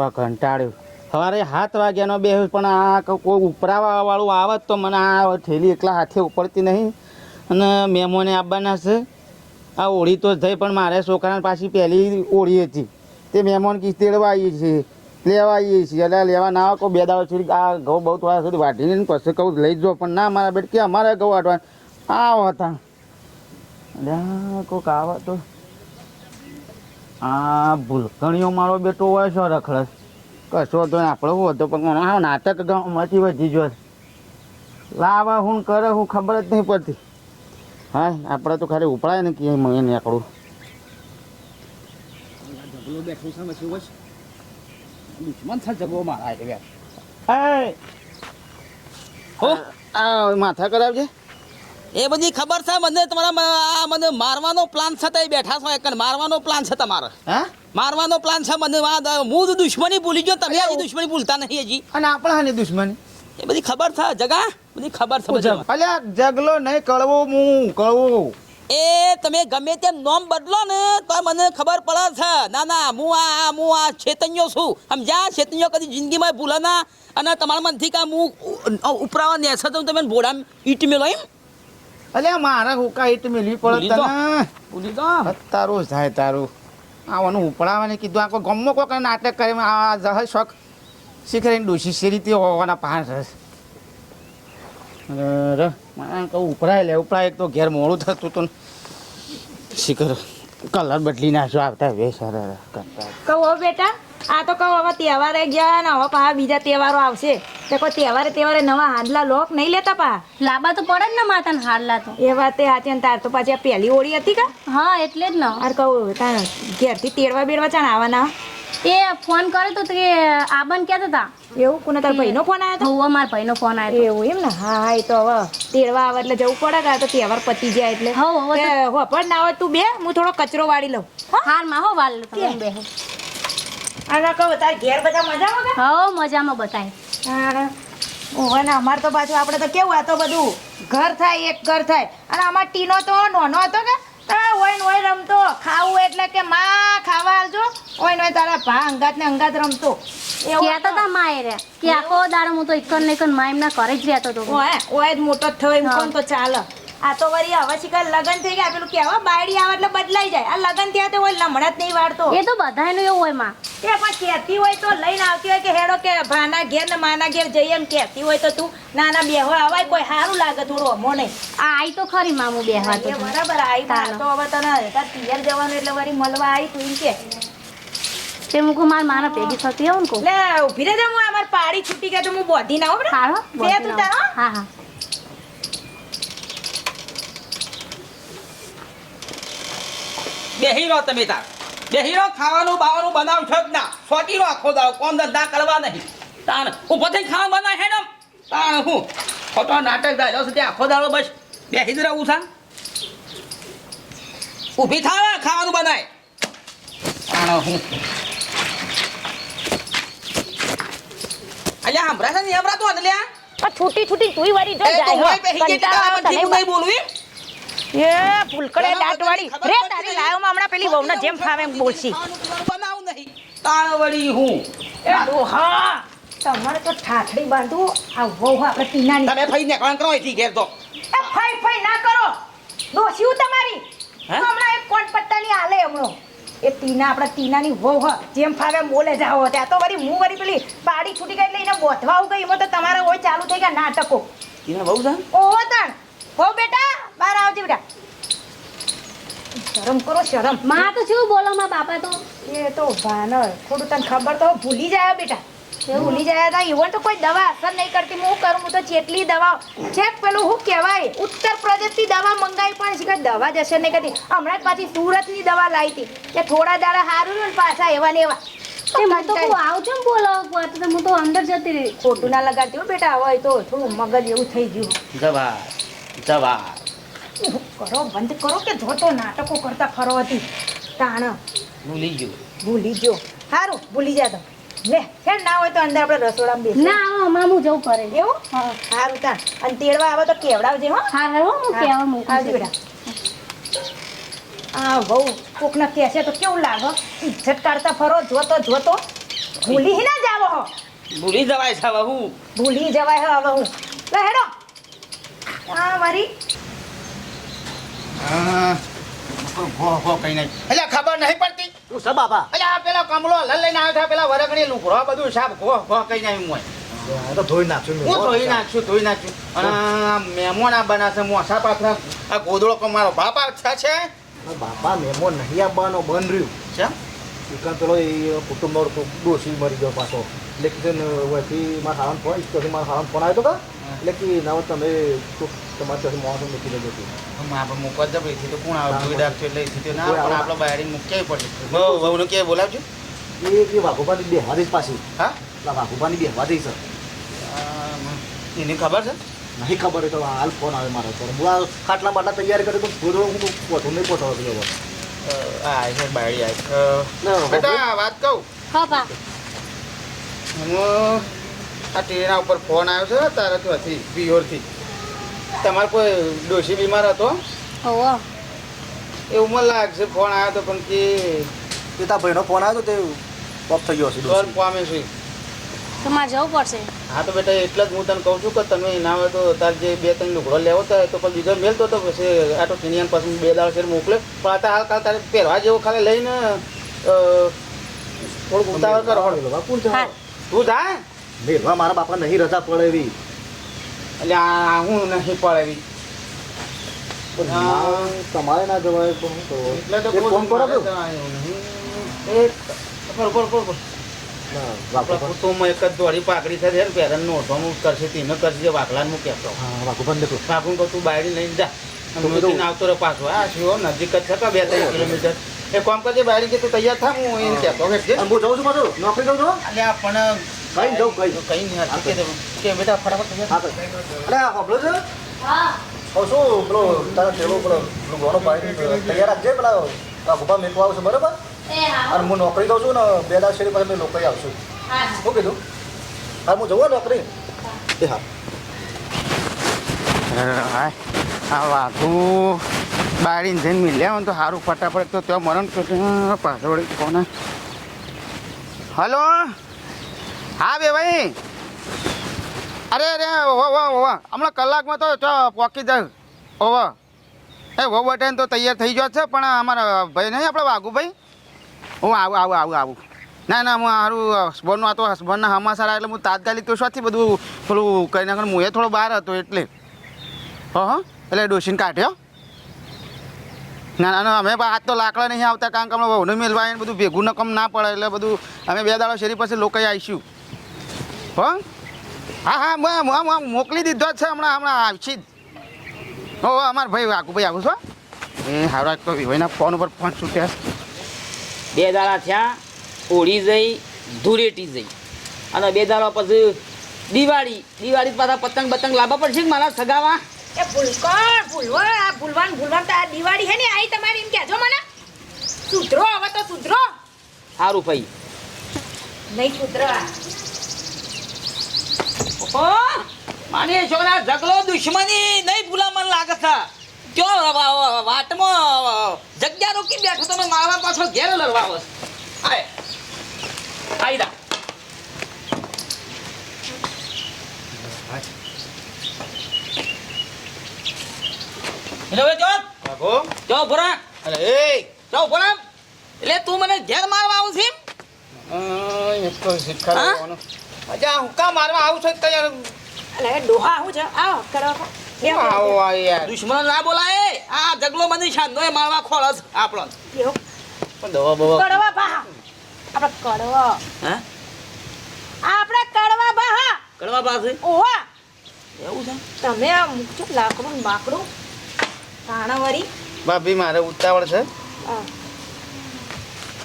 તો કંટાળ્યો. સવારે સાત વાગ્યાનો બે પણ આ કોઈ ઉપરાવા વાળું આવત તો મને આ થેલી એકલા હાથે ઉપડતી નહીં. અને મેમોને આવવાના છે. આ ઓળી તો થઈ, પણ મારે છોકરાને પાછી પહેલી ઓળી હતી. તે મેમોને કી તેડવા આવીએ છીએ. લેવા આવીએ છીએ. એટલે લેવા ના કોઈ બે દાવા સુધી આ ઘઉં બહુ થોડા સુધી વાટીને ને પછી કહું, લઈ જ, પણ ના, મારા બેટ કે અમારે ઘઉં વાટવા આવો હતા. કોક આવે તો આ ભૂલકણીઓ મારો બેટો હોય છો રખડસ. કશો તો આપણે હતો પણ નાટક તો નાટક ગામમાંથી વધી જો. લાવા હું કરે હું ખબર જ નહીં પડતી. હા આપણે તો ખાલી ઉપડાય ને કે મને નીકળું. માથા કરાવજે. એ બધી ખબર છે? મને તમારા મને મારવાનો પ્લાન છે તે બેઠા છો એક મારવાનો પ્લાન છે તમારો. હા? મારવાનો પ્લાન છે મને હું તો દુશ્મની ભૂલી ગયો તમે હજી દુશ્મની ભૂલતા નહીં હજી. અને આપણે હાની દુશ્મની? એ બધી ખબર છે જગા? બધી ખબર છે. અલ્યા જગલો નહીં કળવો હું કળવો. એ તમે ગમે તેમ નોમ બદલો ને તો મને ખબર પડે છે. ના ના હું આ હું આ ચેતન્યો છું. સમજ્યા ચેતન્યો કદી જિંદગીમાં ભૂલે ના અને તમારા મનથી કા હું ઉપરાવા નેસા તો તમે ભોળા ઈટ મેલો એમ? અલ્યા મારા હુકા ઈટ મેલવી પડે. તને. ભૂલી તો તારું થાય તારું. આવવાનું ઉપડાવવાને કીધું આ કોઈ ગમો કોક નાટક કરે આ જહ શોખ. શીખરીને ડોશી સી રીતે હોવાના પાંચ રસ ર મને કહું ઉપડાય લે ઉપડાય એક તો ઘેર મોડું થતું તું શીખર કલર બદલી નાખ્યો આવતા બે સર કરતા. કહું બેટા આ તો કહું હવે તહેવારે ગયા ને હવે પા બીજા તહેવારો આવશે. તે કોઈ તહેવારે તહેવારે નવા હાડલા લોક નહીં લેતા પા. લાંબા તો પડે જ ને હાડલા તો. એ વાત એ હાચી તાર તો પાછી આ પહેલી હોળી હતી કા? હા એટલે જ ને. અરે કહું તાર ઘેરથી તેડવા બેડવા ચાણ આવવાના? એ ફોન કર્યો તો કે આબન કહેતા હતા એવું? કોને તાર ભાઈનો ફોન આવ્યો બહુ મારા ભાઈનો ફોન હતો આવ્યો એવું એમ ને? હા હા એ તો હવે તેડવા આવે એટલે જવું પડે કે આ તો તહેવાર પતી જાય એટલે. હઉ, હવે પણ ના હોય તું બે હું થોડો કચરો વાળી લઉં. હો? હારમાં હો વાળ તમે બેહો. અને કહો તાર ઘેર બધા મજામાં કે હો મજામાં બતાય ઓવે ને અમારે તો પાછું આપણે તો કેવું આ તો બધું ઘર થાય એક ઘર થાય. અને અમાર ટીનો તો નાનો હતો કે? તારા હોય ને હોય રમતો. ખાવું એટલે કે માં ખાવા આવજો. હોય ને તારા ભા અંગાત ને અંગાત રમતો. એવું કહેતા હતા. માય રે? કે આખો દાડો હું તો એકન ને એકન માય એમના ઘરે જ રહેતો હતો ઓય ઓય જ મોટો થયો એમ કોણ તો ચાલે? આ તો વળી હવે શીખર લગન થઈ ગયા પેલું કેવા બાયડી આવે એટલે બદલાઈ જાય. આ લગન થયા તો હોય લમણા જ નહીં વાળતો. એ તો બધાયનું એવું હોયમાં. કે પણ કહેતી હોય તો લઈને આવતી હોય કે હેડો કે ભાના ઘેર ને માના ઘેર જઈએ એમ કહેતી હોય તો તું નાના બેહો આવાય કોઈ સારું લાગે થોડું અમો નહીં. આ આઈ તો ખરી મામું બેહવા તો બરાબર આઈ. તો હવે તને તાર પિયર જવાનું એટલે વરી મળવા આવી તું એમ કે. તે મૂકું માર મારા ભેગી થતી આવું કહું લે ઊભી રહેજે હું અમાર પાડી છૂટી ગયા તો હું બોધી ના હો હારો બે તું તારો હા હા. બેહી રહો તમે તાર. બેહી રહો ખાવાનું બાવાનું બનાવ છો જ ના. સોટી રહો આખો દાવ કોમ ધંધા કરવા નહીં. તાણ ઊભો થઈને ખાવાનું બનાય હેડમ તાણ હું? ખોટો નાટક થાય ત્યાં આખો દાડો બસ. બેહી જ રહું છા. ઊભી થાવ ખાવાનું બનાય. તાણ હું? અલ્યા હમરા છે ને હમરા તો ને લ્યા આ છૂટી છૂટી તુઈ વારી જો જાય ગઈ કંટાળો આવે તારા એ ફૂલકડે દાંત વાળી. રે તારી લાયોમાં હમણાં પેલી વહુને જેમ ફાવે એમ બોલશી. બનાવું નહીં. તાણ વળી હું. એ હા તમારે તો ઠાઠડી બાંધવું. આ વહુ આપણે પીનાની. તમે ફઈ ને કોણ કરો અહીંથી ઘેર તો. એ ફઈ ફઈ ના કરો. દોસ્યું તમારી. હમણાં એક કોણ પટ્ટાની હાલે હમણો. એ તીના આપણા તીનાની વહુ જેમ ફાવે બોલે જાઓ ત્યાં તો વળી હું વળી પેલી પાડી છૂટી ગઈ એટલે એને આવું ગઈ. એમાં તો તમારે હોય ચાલુ થઈ ગયા નાટકો. તીના વહુ ઓહો તાણ. હો બેટા બહાર આવજે બેટા શરમ કરો શરમ. માં તો શું બોલો માં બાપા તો? એ તો ભાનર. થોડું તને ખબર તો ભૂલી જાય બેટા. ભૂલી જાય તા ઈવન તો કોઈ દવા અસર નહીં કરતી. હું કરું હું તો જેટલી દવા છે પેલું હું કહેવાય ઉત્તર પ્રદેશથી દવા મંગાવી પણ છે કે દવા જ અસર નહીં કરતી. હમણાં જ પાછી સુરતની દવા લાવી હતી. કે થોડા દાડા સારું રહ્યું ને પાછા એવા ને એવા. તે હું આવજો બોલો? હું તો અંદર જતી રહી. ખોટું ના લગાડતી હો બેટા હોય તો થોડું મગજ એવું થઈ ગયું. જવા જવા કરો? બંધ કરો કે જોતો નાટકો કરતા ફરો હતી. તાણ. ભૂલી ગયો. ભૂલી ગયો. સારું ભૂલી જા તમે લે છે ના હોય તો અંદર આપણે રસોડામાં બેસી ના આવો હમણાં જવું કરે એવું? સારું તાણ. અને તેડવા આવે તો કેવડાવજે હો. હા હા હું કેવા આવજે મૂકું બેટા. આ બહુ કોકને કહેશે તો કેવું લાગે? ઇજ્જત કાઢતા ફરો જોતો જોતો. ભૂલી ના જાવ હો. ભૂલી જવાય છે હવે હું ભૂલી જવાય હે હવે હું લે હેડો. આ મારી એટલે ખબર નહીં પડતી? શું છે બાપા? એટલે આ પેલા કમલો લલ લઈને આવ્યો પેલા વરગણી લુકડો બધું સાફ ગો ઘો કઈ નહીં હું આ તો ધોઈ નાખશું હું ધોઈ નાખશું ધોઈ નાખશું. અને મહેમાન આ બનાશે મોસા પાથરા આ ગોદડો કો મારો બાપ આ છે બાપા મેમો નહીં આવવાનો બંધ રહ્યું. છે? એકાદ પેલો એ કુટુંબ ડોસી મરી ગયો પાછો. એટલે કે છે મારા ખાવાનું ફોન મારા ખાવાનું ફોન આવ્યો હતો એટલે કે ના તમે તમારે ચોથી માણસો મૂકી દેજો આપણે મૂકવા જ તો કોણ આવે? જોઈ રાખજો એટલે એથી તો ના પણ. આપણે બાયડી મૂકી પડશે બહુ વહુને કે બોલાવજો. એ એ વાઘોપાની બેહવા દઈશ પાછી. હા? વાઘોપાની વાઘોબાની બેહવા દઈશ એને એની ખબર છે? નહીં ખબર તો હાલ ફોન આવે મારા પર હું આ ખાટલા બાટલા તૈયાર કરી તો થોડો હું પોતું નહીં હતો અ, આ છે બાળી આ બેટા વાત કહું. હા પા હું આ ટ્રેના ઉપર ફોન આવ્યો છે તારે તો હતી પિયોરથી તમારે કોઈ ડોશી બીમાર હતો? એવું મને લાગશે ફોન આવ્યો તો પણ કે પિતા ભાઈનો ફોન આવ્યો હતો તે ઓફ થઈ ગયો છે ઘર પામે છે. તમારે જવું પડશે. હા તો બેટા એટલે જ હું તને કહું છું કે તમે ના હોય તો તાર જે બે ત્રણ લુગડો લેવો તો તો પણ બીજો મેલતો તો પછી આ તો પાસે પાછું બે દાળ ફેર મોકલે. પણ આ તો હાલ કાલ તારે પહેરવા જેવો ખાલી લઈને થોડું થોડુંક ઉતાવળ કરો. તું જા મેળવા મારા બાપા નહીં રજા પડે એવી એટલે આ હું નથી પડે પણ હા. તમારે ના જવાય તો? હું કરવું? એટલે તો ફોન કરો. એક પર પર પર નજીક જ છે બે ત્રણ કિલોમીટર. એ કોમ કરજે બાયડી કે તું તૈયાર થા હું એમ કેતો હું જાઉં છું નોકરી જાઉં છું? પણ કઈ જાઉં, કઈ? કઈ નહીં હાલ કે કે બેટા ફટાફટ તૈયાર હા અરે આ હોબલો છે? હા. ઓ શું પેલો તારા પેલો પેલો લુગડો પાડી તૈયાર રાખજે પેલા ગોપા મેકવા આવશે બરાબર? એ હા. અને હું નોકરી દઉં છું ને બે દાડા શેરી પાસે મેં નોકરી આવશું હા શું કીધું? હા હું જવું નોકરી? એ હા. હા આ વાઘું બાયડીને જઈને મિલ્યા હોય ને તો સારું ફટાફટ. તો ત્યાં મરણ પાછળ કોને? હલો? હા બે ભાઈ. અરે અરે ઓવા ઓવા હમણાં કલાકમાં તો પોકી જાય ઓવા એ વો બટન તો તૈયાર થઈ ગયો છે, પણ અમારા ભાઈ નહીં, આપણે વાઘુભાઈ. હું આવું આવું આવું આવું. ના ના, હું સારું હસબન્ડનું આ તો હસબન્ડના હમાસાર એટલે હું તાત્કાલિક તો શોથી બધું થોડું કરી ના કંઈ હું એ થોડો બહાર હતો એટલે. હં હં એટલે ડોસીને કાઢ્યો. ના ના અમે આજ તો લાકડા નહીં આવતા, કારણ કે અમે વહુને મેળવા આવીને બધું ભેગું નકમ ના પડે એટલે બધું અમે બે દાડો શેરી પાસે લોકો આવીશું હો? હા હા હું આમ આમ મોકલી દીધો જ છે હમણાં હમણાં આવશે જ. હો અમારા ભાઈ વાઘુભાઈ આવું છો એ હારા તો ભાઈના ફોન ઉપર ફોન છૂટ્યા બે દાડા થયા ઓળી જઈ ધૂળેટી જઈ. અને બે દાડા પછી દિવાળી દિવાળી પાછા પતંગ બતંગ લાવવા પડશે મારા સગાવા? એ ભૂલકોણ ભૂલવો આ ભૂલવાન ભૂલવાન તો આ દિવાળી હે ને આઈ તમારી એમ કહેજો મને. સુધરો હવે તો સુધરો. સારું ભાઈ. નહીં સુધરવા માની છોકરા ઝઘડો દુશ્મની નહીં ભૂલા મને લાગે છે. કયો વા- વા- વાટમાં જગ્યા રોકી બેઠો તમે મારવા પાછો ઘેર લડવા આવો. આય. આઈ જા. એટલે હવે જો. જો ભરા. અરે એ. જો ભરા. એટલે તું મને ઘેર મારવા આવું છે એમ? તો શીખવાડવાનો. અજા હું કામ મારવા આવું છું તૈયાર? અલે ડોહા હું છે? આવો કરો. આવો આ યાર? દુશ્મન ના બોલાય. આ ઝઘડો મને શાંતો મારવા ખોળસ આપણો. પણ દવા બવા કડવા બા. આપણે કડવા. હે? આપણે કડવા બા કડવા પાસે ઓહા. એવું છે? તમે આ મૂકજો લાકડું માકડું બાકડું. કાણાવરી ભાભી મારે ઉતાવળ છે. હા.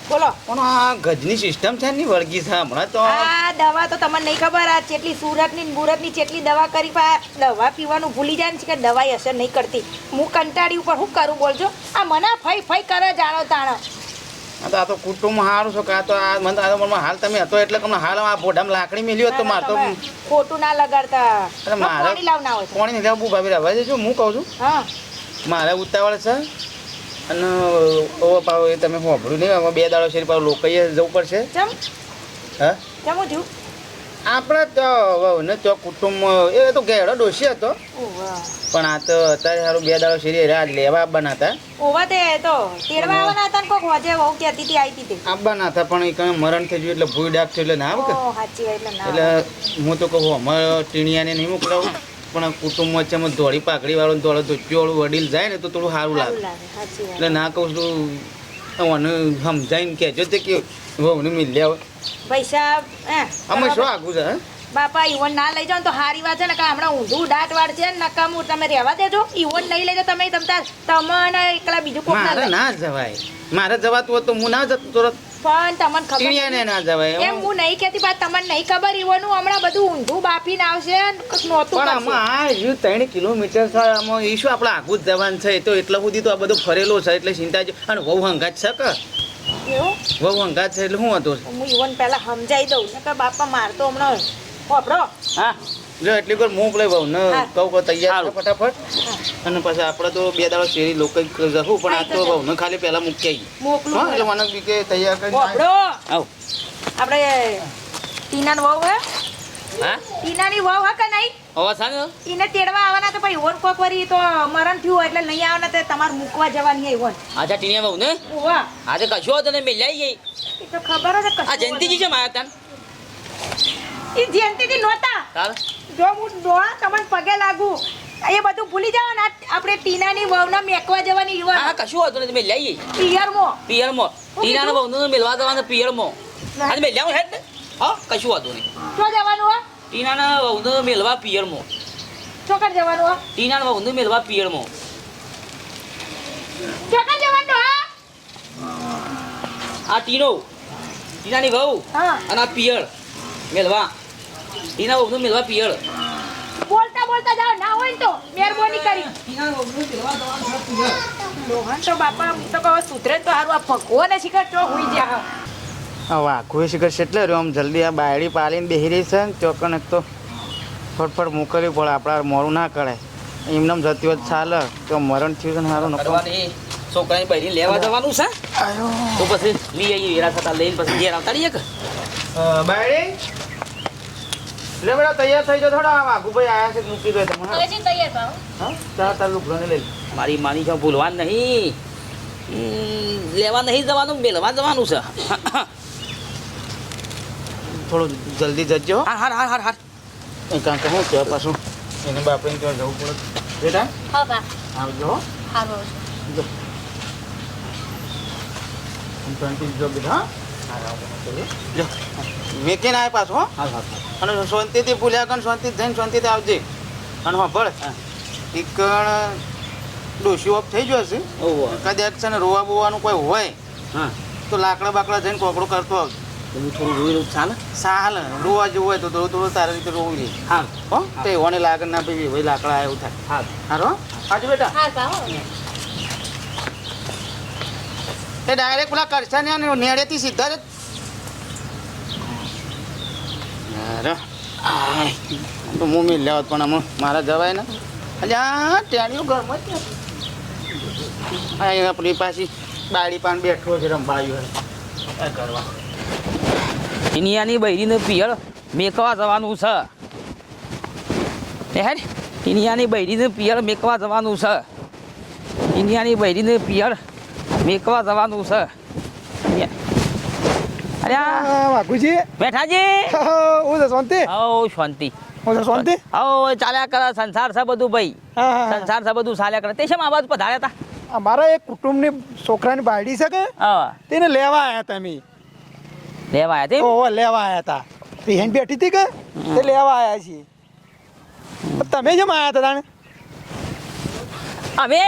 બોલો. પણ આ ગજની સિસ્ટમ છે ની વળગી છે હમણાં તો. આ દવા તો તમને નહીં ખબર આ ચેટલી સુરતની ને બુરતની ચેટલી દવા કરી પા દવા પીવાનું ભૂલી જાય છે કે દવાઈ અસર નહીં કરતી. હું કંટાળી ઉપર હું કરું બોલજો. આ મને ફઈ ફઈ કરે જાણો તાણો. આ તો આ તો કુટુંબ હારું છો કે આ તો આ મને આ મનમાં હાલ તમે હતો એટલે તમને હાલ આ બોડામાં લાકડી મેલ્યો તો માર તો ખોટું ના લગાડતા. અરે મારે- પાણી લાવ ના હોય પાણી નહીં ભાભી રહેવા જો હું કહું છું. હા. મારે ઉતાવળ છે અને ઓ પાવ એ તમે સાંભળ્યું નહીં હવે બે દાડો શેરી પાવ લોકોએ જવું પડશે? ચમ? હા? કેમ હું થયું આપણે તો ને તો કુટુંબ એ તો ઘેડો ડોસી હતો. પણ આ તો અત્યારે સારું બે દાડો શેરી રહ્યા લેવા બનાતા. ઓવા તે તો તેડવા આવવાના હતા ને કોક હોજે વહુ કહેતી હતી આવી હતી આવવાના હતા પણ એ કઈ મરણ થઈ ગયું એટલે ભૂઈ ડાક થયું એટલે ના આવે એટલે હું તો કહું અમારે ટીણિયાને નહીં મોકલાવું. પણ કુટુંબ વચ્ચે અમે દોડી પાકડી વાળો દોડો ધોચ્યો વાળું વડીલ જાય ને તો થોડું સારું લાગે. એટલે ના કહું છું મને સમજાઈને કહેજો તે કે વહુને મિલ્યા હોય. પૈસા હે અમે શું આગું છે બાપા ઈવન ના લઈ જાવ તો સારી વાત છે ને કે હમણાં ઊંધું દાંત વાળ છે ને નકામું તમે રહેવા દેજો. ઈવન નહીં લઈ જાવ તમે તમતાર તમને એકલા બીજું કોઈ ના જવાય. મારે જવાતું હોત તો હું ના જતો તરત. પણ તમને ખબર ના જવાય એમ હું નહીં કહેતી પણ તમને નહીં ખબર ઈવોનું હમણાં બધું ઊંધું બાફીને આવશે નહોતું પણ આમાં આ રહ્યું ત્રણ કિલોમીટર છે આમાં એ શું આપણે આગું જ જવાનું છે તો એટલા સુધી તો આ બધું ફરેલો છે એટલે ચિંતા જ અને વહુ હંગાત છે કે? એવું? વહુ હંગાત છે એટલે શું હતું? હું ઈવન પહેલા સમજાઈ દઉં કે બાપા મારતો હમણાં. હોપડો હા. જો એટલી વાર મૂક લઈ ભાવ ને હા. કહું કહું તૈયાર ફટાફટ. અને પછી આપણે તો બે દાડા શેરી લોકો જવું પણ આ તો ભાવ ને ખાલી પહેલા મૂકી આવી મોકલું એટલે મને બી કે તૈયાર કરી આવ. આપણે ટીનાનો વહુ હે? હા? ટીનાની વહુ હે કે નહીં? અવાજ સાંગ એને તેડવા આવવાના તો કોક વરી તો મરણ થયું એટલે નહીં આવવાના તો તમારે મૂકવા જવાની ઈવન આજા ટીણીયા બહુ ને? ઓવા. આજે કશો તને ને મેલ્યાઈ ગઈ. એ તો ખબર જ આ જયંતિજી છે મારા તાન. એ જયંતિથી નોતા તાર? જો હું ડોળા તમને પગે લાગુ એ બધું ભૂલી જાવ ને આપણે ટીનાની વહુના મેકવા જવાની ઈવન હા કશું હતું ને મેલ્યાઈ લઈ પિયરમો. પિયરમો. ટીનાનો વહુનો મેલવા જવાનો પિયરમો. ના. મે મેલ્યા હેડ હા કશું હતું નહીં. તો જવાનું હો? ટીનાના વહુનો ને મેલવા પિયરમાં. ચોકડ જવાનું હો? ટીનાના વહુનો મેલવા પિયરમાં. ચોકડ જવાનું હા? આ ટીનો. ટીનાની વહુ. હા. અને આ પિયર. મેલવા. ટીના બહુ મેળવા પિયળ. બોલતા બોલતા જાવ ના હોય ને તો મહેરબાની કરી. રોહન તો બાપા હું તો કહું સુધરે તો સારું આ ભગવાને શીખર ચો હુઈ જા હવે આખું શિખર એટલે રહ્યો. આમ જલ્દી આ બાયડી પાલીને બેસી રહી છે ને ચોકન એક તો ફટફટ મોકલવી પડે આપણા મોડું ના કરે. એમને જતી હોત ચાલે તો મરણ થયું છે ને સારું નકો કરવાની છોકરાની બહેરી લેવા જવાનું છે? તો પછી લઈ આવીએ વેરા થતા લઈને પછી ઘેર આવતા રહીએ કે? બાયડી? લે બેટા તૈયાર થઈ જાઓ થોડા. આ ગુભાઈ આયા છે મૂકી દો તમે હા? તૈયાર પાવ હા? ચાલ તાર લુગડાને લઈ લે. મારી માની છે ભૂલવા નહીં. લેવા નહીં જવાનું મેલવા જવાનું છે. થોડું જલ્દી જજો. હા હાર હાર હાર હા એ કારણ કે શું કહેવાય પાછું? એને બાપને ત્યાં જવું પડે. બેટા? હા બા. આવજો હા. બા જો. હું જો બેટા હા? જો મેકીને આય પાછો અને શાંતિથી ભૂલ્યા કણ શાંતિ જઈને શાંતિથી આવજે. અને હા ભળ ઈકણ ડોશી ઓફ થઈ ગયો હશે. કદાચ છે ને રોવા બોવાનું કોઈ હોય હા. તો લાકડા બાકડા જઈને કોકડો કરતો આવજો. તો હું થોડું રોઈ લઉં ચાલે? સાલ રોવા જેવું હોય તો થોડું થોડું તારી રીતે રોવું જોઈએ. હા. હો તો એવાને લાગણ ના ભાઈ ભાઈ લાકડા એવું થાય હા. હારો? હાજુ બેટા હા એ ડાયરેક્ટ પેલા કરશે ને નેડેથી સીધા જ. તો હું મિલ લેવત પણ હમણાં મારા જવાય ને. અલ્યા ટેણીઓ ઘરમાં જ નથી. આપણી પાછી બાળી પાન બેઠો છે, રંભાયું હે કરવા. ઇનિયાની બૈરીને પિયળ મેકવા જવાનું છે. એ હેડ ઇનિયાની બૈરીને પિયળ મેકવા જવાનું છે. ઇનિયાની બૈરીને પિયળ મેકવા જવાનું છે. અરે વાઘુજી. બેઠાજી. હું છે શાંતિ? હો શાંતિ. હું છે શાંતિ? હો ચાલ્યા કરે સંસાર છે બધું ભાઈ. સંસાર છે બધું ચાલ્યા કરે. તે શેમ આ બાજુ પધાર્યા હતા અમારા એક કુટુંબની છોકરાની બાયડી છે કે? તેને લેવા આવ્યા હતા અમે. લેવા આવ્યા તે ઓહો લેવા આવ્યા હતા બહેન બેઠી હતી કે? તે લેવા આવ્યા છીએ. તમે જેમ આવ્યા હતા તાણે? અમે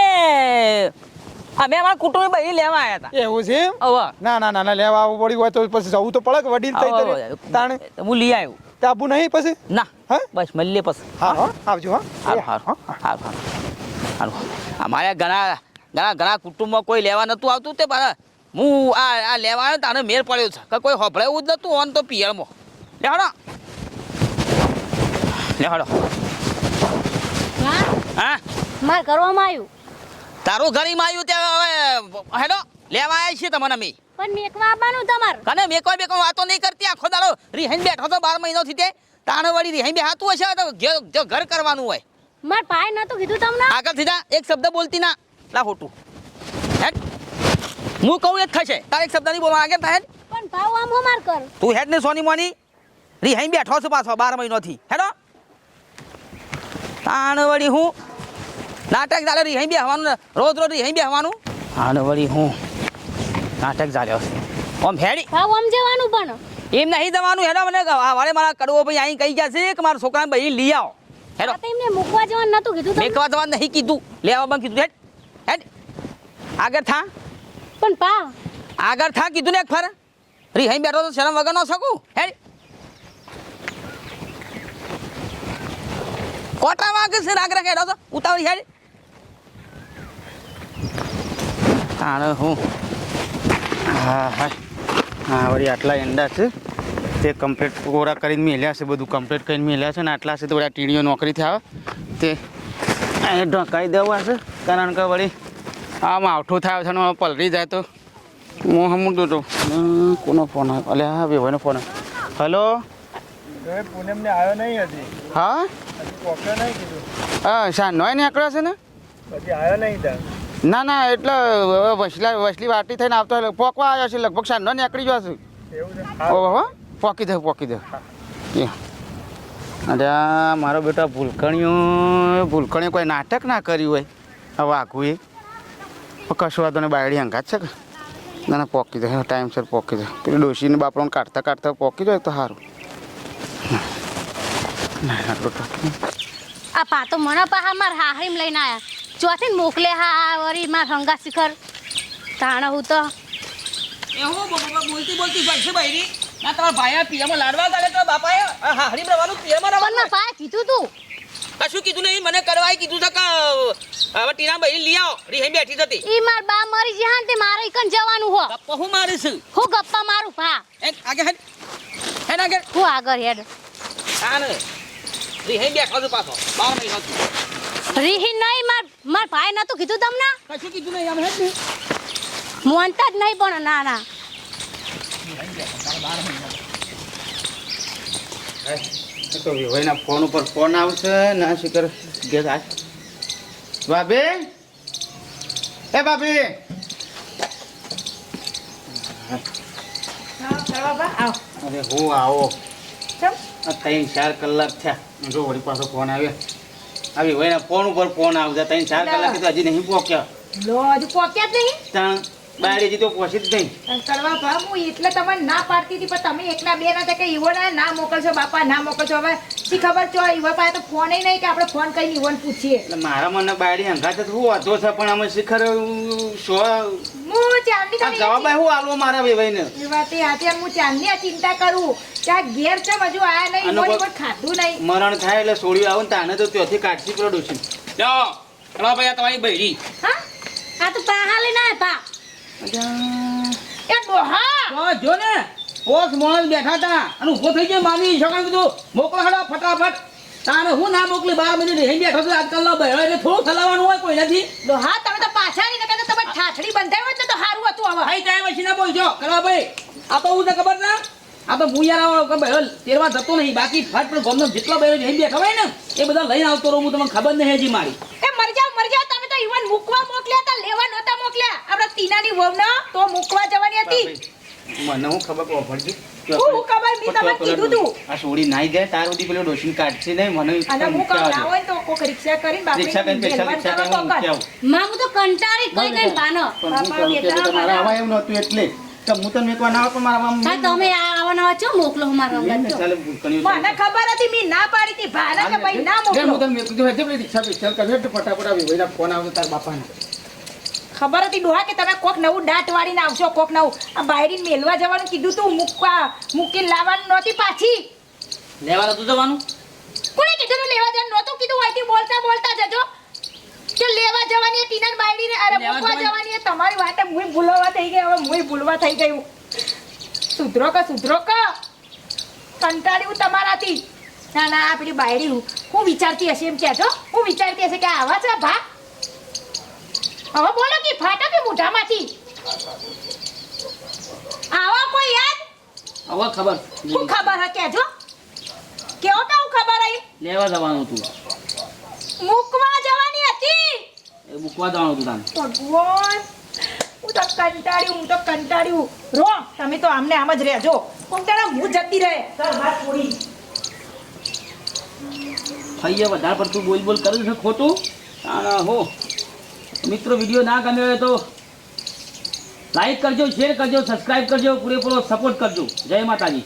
અમે અમારા કુટુંબ બૈરી લેવા આવ્યા હતા એવું છે એમ? હવે. ના ના ના ના લેવા આવવું પડી હોય તો પછી જવું તો પડે કે વડીલ થઈ તારે. તાણે? હું લઈ આવ્યું તાબુ નહીં પછી? ના હા? બસ મળીએ પછી. હા હા આવજો હા. હા હા હા હા હા અમારે ઘણા ઘણા ઘણા કુટુંબમાં કોઈ લેવા નતું આવતું તે પણ હું આ આ લેવા આવ્યો તાને મેર પડ્યો છે. કે કોઈ હોભળે જ નતું ઓન તો પિયરમાં. લે હાડો હા? હા? માર કરવામાં આવ્યું તારું ઘરમાં આવ્યું હેડો લેવા આવ્યા છીએ તમને અમે. પણ મેકવા આવવાનું તમાર. કને મેકવા બેકવા વાતો નહીં કરતી આખો દાડો રિહાઈન બેઠો તો બાર મહિનોથી તે તાણ વળી રિહાઈન બેહાતું હશે તો ઘર કરવાનું હોય. માર ભાઈ તો કીધું તમને? આગળ સીધા એક શબ્દ બોલતી ના. લા ખોટું હેડ. હું કહું એક થશે તારે એક શબ્દ નહીં બોલવા આગળ થાય પણ ભાવ આમ હો માર કર? તું હેડ ને સોની મોની. રિહાઈન બેઠો છો પાછો બાર મહિનોથી. હેડો. તાણ વળી હું. નાટક ચાલે રિહાઈન બેહવાનું ને રોજ રોજ રિહાઈન બેહવાનું. તાણ વળી હું? નાટક જાળ્યો ઓમ હેડી. હા આમ જવાનું પણ. એમ નહીં જવાનું હેડો મને વાળે મારા કડવો ભાઈ અહીં કહી ગયા છે કે મારા છોકરાને ભાઈ લઈ આવો. હેડો. આ એમને મૂકવા જવાનું નતું કીધું મેકવા જવા નહીં કીધું. લેવા બંધ કીધું. હેડ. હેડ. આગળ થા. પણ પા. આગળ થા કીધું ને એક ફર. રી બેઠો તો શરમ વગર ન શકું. હેડ. કોટા વાગે છે રાગ રાગ હેડો તો ઉતાવળી હેડ. તાણે હું હા હા હા વળી આટલા એંડા છે. તે કમ્પ્લીટ કોરા કરીને મેલ્યા છે બધું કમ્પ્લીટ કરીને મેલ્યા છે ને આટલા છે તો વળી આ ટીડીઓ નોકરીથી આવે. તે ઢકાઈ દેવા છે કારણ કે વળી આ માવઠું થાય છે ને પલરી જાય તો હું હમું તો કોનો ફોન આવ્યો? અલે હા ભાઈનો ફોન આવ્યો. હલો પૂનમને આવ્યો નહીં હજી. હા? પોક્યો નહીં કીધું. નીકળ્યો છે ને? પછી આવ્યો નહીં ત્યાં. ના ના એટલે વસલા વસલી વાટી થઈને આવતો પોકવા આવ્યો છે લગભગ સાંજનો નીકળી જશે ઓહો પોકી દે પોકી દે અરે મારો બેટા ભૂલકણીઓ ભૂલકણીઓ કોઈ નાટક ના કર્યું હોય હવે આખું એ કશું વાંધો ને બાયડી હંગાત છે કે ના ના પોકી દે ટાઈમસર પોકી દે પેલી ડોશીને બાપડાને કાઢતા કાઢતા પોકી જાય તો સારું ના આ પા તો મને પાહા મારા હાહરીમ લઈને આયા ચોથી મોકલે હા વરી માર હંગા શિખર. તાણ હું તો. એવું બોલતી બોલતી ભાઈ બૈરી. ના તમારા ભાઈ પીએમાં લાડવા ગાલે તો બાપાએ હારી રવાનું પીએમાં રવાનું ના ભાઈ કીધું તું. કશું કીધું નહીં મને કરવાય કીધું તો હવે ટીના બૈરી લઈ આવો. રીહી બેઠી હતી ઈ માર બા મરી જ્યાં તે મારે કન જવાનું હો. ગપ્પા હું છું? હું ગપ્પા મારું ભા. એક આગળ હેડ. હેડ આગળ હું આગળ હેડ. આને રીહી બેઠો છું પાછો. બાર મહિનાથી રીહી નહીં માર માર ભાઈ નતું કીધું તમને? કશું કીધું નહીં આમ હેડ ને મોનતા જ નહીં પણ ના ના. તો વિભાઈના ફોન ઉપર ફોન આવશે ના શીખર ઘેર આ ભાભી એ ભાભી અરે હું આવો. આ ત્રણ ચાર કલાક થયા. જો વળી પાછો ફોન આવ્યો. આ ને ફોન ઉપર ફોન આવતા ત્રણ ચાર કલાક તો હજી નહીં પહોંચ્યા લો હજુ પોક્યા જ નહીં? ત્યાં બાયડી હજી તો પહોંચી જ નહીં. કરવા ભાવ હું એટલે તમને ના પાડતી હતી પણ તમે એકલા બે ના કે ઈવોના ના મોકલશો બાપા ના મોકલશો. હવે શી ખબર છો ઈવા પાસે તો ફોન નહીં કે આપણે ફોન કરીને ઈવન પૂછીએ. એટલે મારા મને બાયડી હંગાતે જ હું વાંધો છે? પણ અમે શિખર શો આ હું ચાંદની તમે જવાબ હું આલો મારા વિભાઈને એ વાત એ હાથે હું ચાંદની આ ચિંતા કરું કે આ ઘેર છે હજુ આયા નહીં કોઈ- પણ ખાધું નહીં. મરણ થાય એટલે સોળ્યું આવું ને તાને તો ત્યાંથી કાઢી પડું છું લો ચલો ભાઈ આ તમારી બૈરી હા? આ તો પાહા લઈને આયા પા. એ ડોહા તો જો ને. પોસ મોણસ બેઠા હતા અને ઊભો થઈ ગયો માની છોકરા કીધું મોકલો હડો ફટાફટ. તારે હું ના મોકલી બાર મહિને રહી બેઠો છું આજકાલનો બહેરો એટલે થોડું થલાવાનું હોય કોઈ નથી. હા તમે તો પાછા નહીં નકર તો તમે ઠાઠડી બંધાઈ હોય તો સારું હતું હવે. ભાઈ ટાઈમ પછી ના બોલજો. કરવા ભાઈ. આ તો હું ને ખબર ના. આ તો ભૂયારા યાર આવો બહેરો તેરવા જતો નહીં. બાકી ફટ પણ ગોમનો જેટલો બહેરો જઈ બેઠો હોય ને એ બધા લઈને આવતો રહું હું તમને ખબર નહીં હજી મારી. એ મર જાવ મર જાવ તમે તો ઈવન મૂકવા મોકલ્યા હતા લેવા નહોતા મોકલ્યા. આપણા તીનાની વહુને તો મૂકવા જવાની હતી. મને હું ખબર પડતી હું હું ખબર મેં તમને કીધું તું. આ સોડી નાઈ જાય તાર સુધી પેલો ડોશીને કાઢશે નહીં મને અને હું કહું હોય તો કોક રિક્ષા કરીને રિક્ષા કરીને પૈસા રિક્ષા કરો કરીને તો મૂકી કર. આવું માં હું તો કંટાળી કઈ કઈ પાનો બાપા કરું કે તો બેટા મારા- આવા એવું નહોતું એટલે. તો હું તો મેકવા ના આવતો મારા આમ તમે આ આવવાના છો? મોકલો મારા મને ખબર હતી મેં ના પાડી હતી ભાના કે ભાઈ ના હું મોકલો. છું હજી પેલી રિક્ષા પૈસા કરે ફટાફટ આવી ભાઈના ફોન આવતો તાર બાપાને. ખબર હતી ડોહા કે તમે કોક નવું દાંત વાળીને આવશો કોક નવું. આ બાયરીને મેલવા જવાનું કીધું તું મૂકવા મૂકીને લાવવાનું નહોતી પાછી. લેવા નતું જવાનું? કોણે કીધું તું લેવા જવાનું? નહોતું કીધું અહીંથી બોલતા બોલતા જજો. કે લેવા જવાની હતી તીનાન બાયડીને અરે મૂકવા જવાની- તમારી વાતે મુઈ ભૂલવા થઈ ગઈ હવે મુઈ ભૂલવા થઈ ગયું. સુધરો કે સુધરો કે. કંટાળ્યું તમારાથી. ના ના આ પેલી બાયડી હું હું વિચારતી હશે એમ કહેજો. હું વિચારતી હશે કે આવા છે ભા. હવે બોલો કે ફાટો કે મોઢામાંથી? આવા કોઈ યાદ? હવે ખબર. શું ખબર હતી કેજો કેવો તો ખબર આવી લેવા જવાનું હતું. મૂકવા જવાની હતી? એ મૂકવા જવાનું હતું તાન. ભગવાન હું તો કંટાળ્યું હું તો કંટાળ્યું. રો તમે તો આમને આમ જ રહેજો. કોંટાળા હું જતી રહે. સર વાત છોડી. ભાઈએ વધારે પડતું બોલ બોલ કર્યું છે ખોટું? તાણ હો. મિત્રો વીડિયો ના ગમ્યો હોય તો લાઈક કરજો શેર કરજો સબસ્ક્રાઈબ કરજો, પૂરેપૂરો સપોર્ટ કરજો. જય માતાજી.